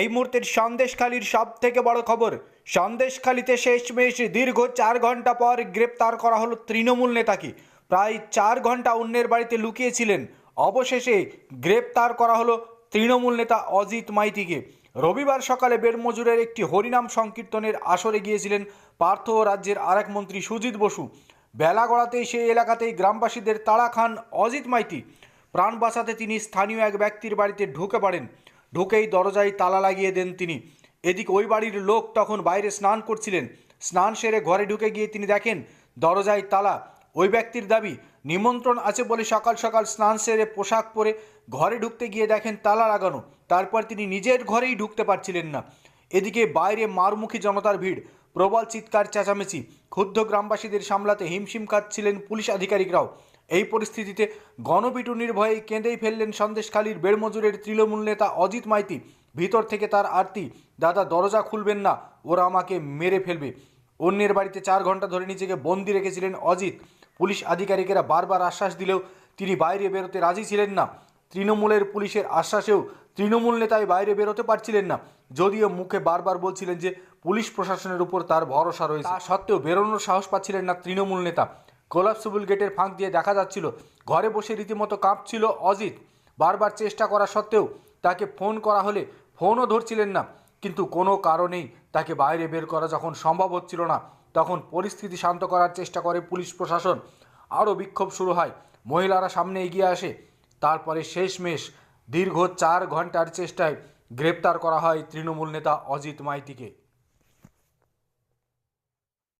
এই মুহূর্তের সন্দেশখালীর সব থেকে বড় খবর, সন্দেশখালীতে শেষমেশ দীর্ঘ চার ঘণ্টা পর গ্রেপ্তার করা হলো তৃণমূল নেতাকে। প্রায় চার ঘণ্টা অন্যের বাড়িতে লুকিয়েছিলেন। অবশেষে গ্রেপ্তার করা হলো তৃণমূল নেতা অজিত মাইতিকে। রবিবার সকালে বেড়মজুরের একটি হরিনাম সংকীর্তনের আসরে গিয়েছিলেন পার্থ রাজ্যের আরেক মন্ত্রী সুজিত বসু। বেলা গড়াতেই সেই এলাকাতেই গ্রামবাসীদের তাড়া খান অজিত মাইতি। প্রাণ বাঁচাতে তিনি স্থানীয় এক ব্যক্তির বাড়িতে ঢুকে পড়েন। ঢুকেই দরজায় তালা লাগিয়ে দেন তিনি। এদিক ওই বাড়ির লোক তখন বাইরে স্নান করছিলেন। স্নান সেরে ঘরে ঢুকে গিয়ে তিনি দেখেন, দরজায় তালা। ওই ব্যক্তির দাবি, নিমন্ত্রণ আছে বলে সকাল সকাল স্নান সেরে পোশাক পরে ঘরে ঢুকতে গিয়ে দেখেন তালা লাগানো। তারপর তিনি নিজের ঘরেই ঢুকতে পারছিলেন না। এদিকে বাইরে মারমুখী জনতার ভিড়। প্রবল চিৎকার, চেঁচামেচি। ক্ষুব্ধ গ্রামবাসীদের সামলাতে হিমশিম খাচ্ছিলেন পুলিশ আধিকারিকরাও। এই পরিস্থিতিতে গণপিটুনির ভয়ে কেঁদেই ফেললেন সন্দেশখালীর বেড়মজুরের তৃণমূল নেতা অজিত মাইতি। ভিতর থেকে তার আরতি, দাদা, দরজা খুলবেন না, ওরা আমাকে মেরে ফেলবে। অন্যের বাড়িতে চার ঘণ্টা ধরে নিজেকে বন্দি রেখেছিলেন অজিত। পুলিশ আধিকারিকেরা বারবার আশ্বাস দিলেও তিনি বাইরে বেরোতে রাজি ছিলেন না। তৃণমূলের পুলিশের আশ্বাসেও তৃণমূল নেতায় বাইরে বেরোতে পারছিলেন না। যদিও মুখে বারবার বলছিলেন যে পুলিশ প্রশাসনের উপর তার ভরসা রয়েছে। তা সত্ত্বেও বেরোনোর সাহস পাচ্ছিলেন না তৃণমূল নেতা। কোলাপসিবল গেটের ফাঁক দিয়ে দেখা যাচ্ছিল, ঘরে বসে রীতিমতো কাঁপছিল অজিত। বারবার চেষ্টা করা সত্ত্বেও তাকে ফোন করা হলে ফোনও ধরছিলেন না। কিন্তু কোনো কারণেই তাকে বাইরে বের করা যখন সম্ভব হচ্ছিল না, তখন পরিস্থিতি শান্ত করার চেষ্টা করে পুলিশ প্রশাসন। আরও বিক্ষোভ শুরু হয়। মহিলারা সামনে এগিয়ে আসে। তারপরে শেষমেশ দীর্ঘ চার ঘণ্টার চেষ্টায় গ্রেপ্তার করা হয় তৃণমূল নেতা অজিত মাইতিকে।